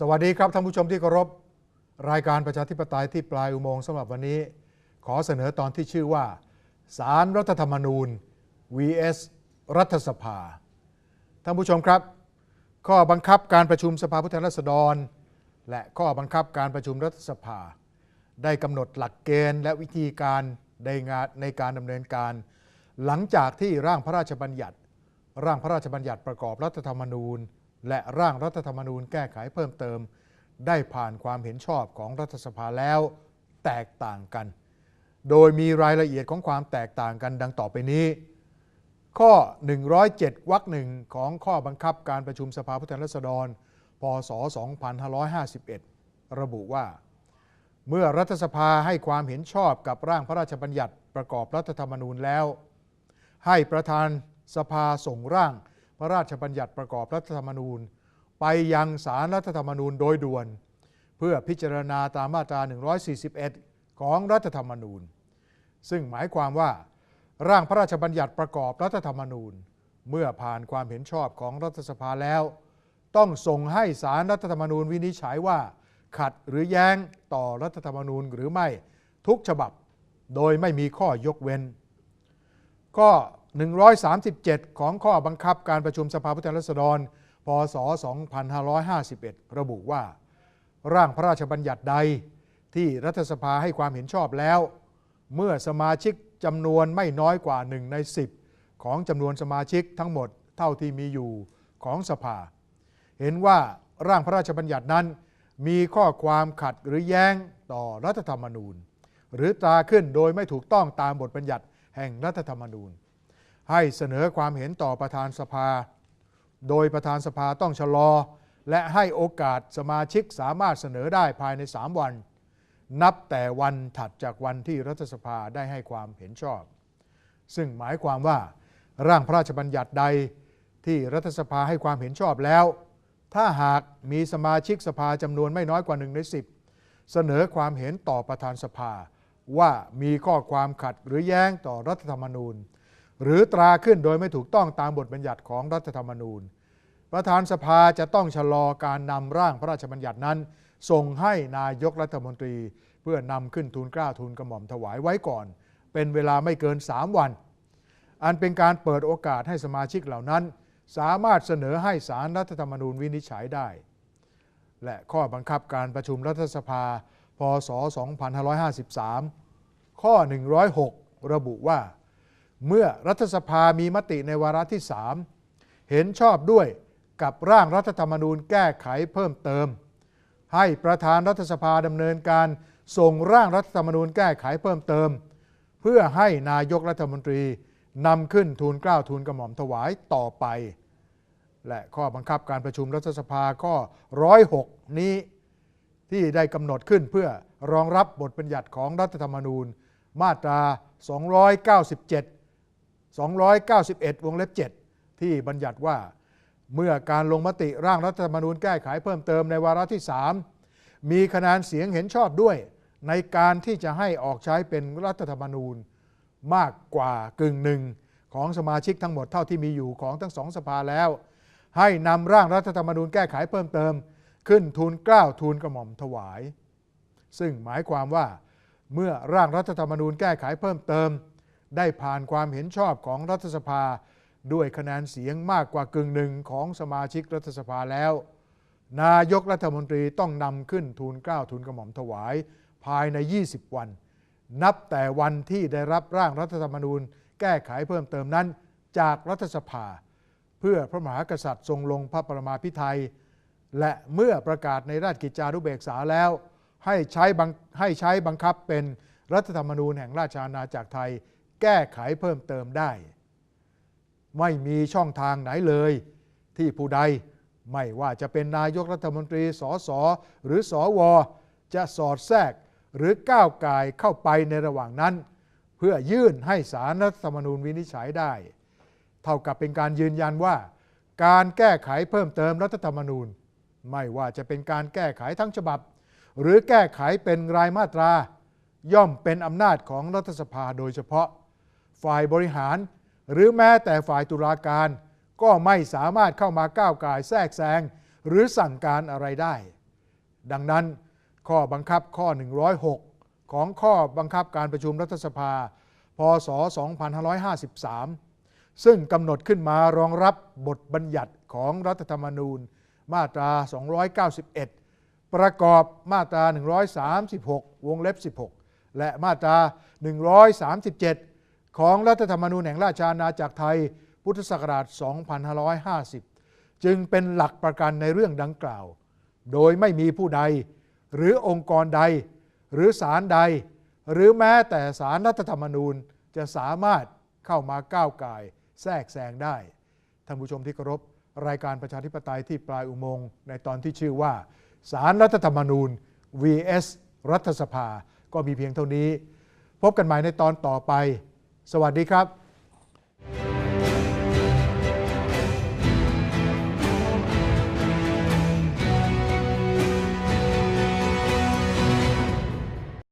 สวัสดีครับท่านผู้ชมที่เคารพรายการประชาธิปไตยที่ปลายอุโมงค์สำหรับวันนี้ ขอเสนอตอนที่ชื่อว่า สารรัฐธรรมนูญ vs รัฐสภา ท่านผู้ชมครับ ข้อบังคับการประชุมสภาผู้แทนราษฎร และข้อบังคับการประชุมรัฐสภา ได้กำหนดหลักเกณฑ์และวิธีการในงานในการดำเนินการ หลังจากที่ร่างพระราชบัญญัติ ร่างพระราชบัญญัติประกอบรัฐธรรมนูญ และร่างรัฐธรรมนูญแก้ไขเพิ่มเติม ได้ผ่านความเห็นชอบของรัฐสภาแล้วแตกต่างกัน โดยมีรายละเอียดของความแตกต่างกันดังต่อไปนี้ ข้อ 107วรรคหนึ่งของข้อบังคับการประชุมสภาผู้แทนราษฎร พศ 2551 ระบุว่า เมื่อรัฐสภาให้ความเห็นชอบกับร่างพระราชบัญญัติประกอบรัฐธรรมนูญแล้ว ให้ประธานสภาส่งร่าง พระราชบัญญัติประกอบรัฐธรรมนูญ ไปยังสารรัฐธรรมนูญโดยด่วน เพื่อพิจารณาตามมาตรา 141 ของรัฐธรรมนูญ ซึ่งหมายความว่า ร่างพระราชบัญญัติประกอบรัฐธรรมนูญ เมื่อผ่านความเห็นชอบของรัฐสภาแล้ว ต้องส่งให้สารรัฐธรรมนูญวินิจฉัยว่า ขัดหรือแย้งต่อรัฐธรรมนูญหรือไม่ทุกฉบับ โดยไม่มีข้อยกเว้นข้อ 137 ของข้อบังคับการประชุมสภาผู้แทนราษฎร พศ 2551 ระบุว่า ร่างพระราชบัญญัติใดที่รัฐสภาให้ความเห็นชอบแล้ว เมื่อสมาชิกจำนวนไม่น้อยกว่า 1 ใน 10 ของจำนวนสมาชิกทั้งหมดเท่าที่มีอยู่ของสภา เห็นว่าร่างพระราชบัญญัตินั้น มีข้อความขัดหรือแย้งต่อรัฐธรรมนูญ หรือตราขึ้นโดยไม่ถูกต้องตามบทบัญญัติแห่งรัฐธรรมนูญ ให้เสนอความเห็นต่อประธานสภา โดยประธานสภาต้องชะลอ และให้โอกาสสมาชิกสามารถเสนอได้ภายใน 3 วัน นับแต่วันถัดจากวันที่รัฐสภาได้ให้ความเห็นชอบ ซึ่งหมายความว่า ร่างพระราชบัญญัติใดที่รัฐสภาให้ความเห็นชอบแล้ว ถ้าหากมีสมาชิกสภาจำนวนไม่น้อยกว่า1ใน10เสนอความเห็นต่อประธานสภา ว่ามีข้อความขัดหรือแย้งต่อรัฐธรรมนูญ หรือตราขึ้นโดยไม่ถูกต้องตามบทบัญญัติของรัฐธรรมนูญ ประธานสภาจะต้องชะลอการนำร่างพระราชบัญญัตินั้น ส่งให้นายกรัฐมนตรี เพื่อนำขึ้นทูลกล้าทูลกระหม่อมถวายไว้ก่อน เป็นเวลาไม่เกิน 3 วัน อันเป็นการเปิดโอกาสให้สมาชิกเหล่านั้น สามารถเสนอให้สารรัฐธรรมนูญวินิจฉัยได้ และข้อบังคับการประชุมรัฐสภา พศ 2553 ข้อ 106 ระบุว่า เมื่อรัฐสภามีมติในวาระที่ 3 เห็นชอบด้วยกับร่างรัฐธรรมนูญแก้ไขเพิ่มเติม ให้ประธานรัฐสภาดำเนินการส่งร่างรัฐธรรมนูญแก้ไขเพิ่มเติม เพื่อให้นายกรัฐมนตรีนำขึ้นทูลเกล้าทูลกระหม่อมถวายต่อไป และข้อบังคับการประชุมรัฐสภาข้อ 106 นี้ ที่ได้กำหนดขึ้นเพื่อรองรับบทบัญญัติของรัฐธรรมนูญ มาตรา 297 291 วงเล็บ 7 ที่บัญญัติว่า เมื่อการลงมติร่างรัฐธรรมนูญแก้ไขเพิ่มเติมในวาระที่ 3 มีคะแนนเสียงเห็นชอบด้วย ในการที่จะให้ออกใช้เป็นรัฐธรรมนูญมากกว่ากึ่งหนึ่งของสมาชิกทั้งหมดเท่าที่มีอยู่ของทั้งสองสภาแล้ว ให้นำร่างรัฐธรรมนูญแก้ไขเพิ่มเติม ขึ้นทูลเกล้าทูลกระหม่อมถวาย ซึ่งหมายความว่า เมื่อร่างรัฐธรรมนูญแก้ไขเพิ่มเติม ได้ผ่านความเห็นชอบของรัฐสภา ด้วยคะแนนเสียงมากกว่ากึ่งหนึ่งของสมาชิกรัฐสภาแล้ว นายกรัฐมนตรีต้องนำขึ้นทูลเกล้าทูลกระหม่อมถวาย ภายใน 20 วัน นับแต่วันที่ได้รับร่างรัฐธรรมนูญ แก้ไขเพิ่มเติมนั้น จากรัฐสภา เพื่อพระมหากษัตริย์ทรงลงพระปรมาภิไธยและเมื่อประกาศในราชกิจจานุเบกษาแล้ว ให้ใช้ให้ใช้บังคับเป็นรัฐธรรมนูญแห่งราชอาณาจักรไทย แก้ไขเพิ่มเติมได้ ไม่มีช่องทางไหนเลย ที่ผู้ใดไม่ว่าจะเป็นนายกรัฐมนตรีสสหรือสอวจะสอดแทรกหรือก้าวไก่เข้าไปในระหว่างนั้น เพื่อยื่นให้สารรัฐธรรมนูญวินิจฉัยได้ เท่ากับเป็นการยืนยันว่า การแก้ไขเพิ่มเติมรัฐธรรมนูญ ไม่ว่าจะเป็นการแก้ไขทั้งฉบับ หรือแก้ไขเป็นรายมาตรา ย่อมเป็นอำนาจของรัฐสภาโดยเฉพาะ ฝ่ายบริหาร หรือแม้แต่ฝ่ายตุลาการ ก็ไม่สามารถเข้ามาก้าวไก่ายแทรกแซงหรือสั่งการอะไรได้ ดังนั้นข้อบังคับข้อ 106 ของข้อบังคับการประชุมรัฐสภา พศ 2553 ซึ่งกำหนดขึ้นมารองรับบทบัญญัติของรัฐธรรมนูญ มาตรา 291 ประกอบมาตรา 136 วงเล็บ 16 และมาตรา 137 ของรัฐธรรมนูญแห่งราชอาณาจักรไทยพุทธศักราช 2550 จึงเป็นหลักประกันในเรื่องดังกล่าว โดยไม่มีผู้ใด หรือองค์กรใด หรือศาลใด หรือแม้แต่ศาลรัฐธรรมนูญจะสามารถเข้ามาก้าวไก่แทรกแซงได้ ท่านผู้ชมที่เคารพรายการประชาธิปไตยที่ปลายอุโมงค์ในตอนที่ชื่อว่าสารรัฐธรรมนูญ vs รัฐสภา ก็มีเพียงเท่านี้ พบกันใหม่ในตอนต่อไป สวัสดีครับ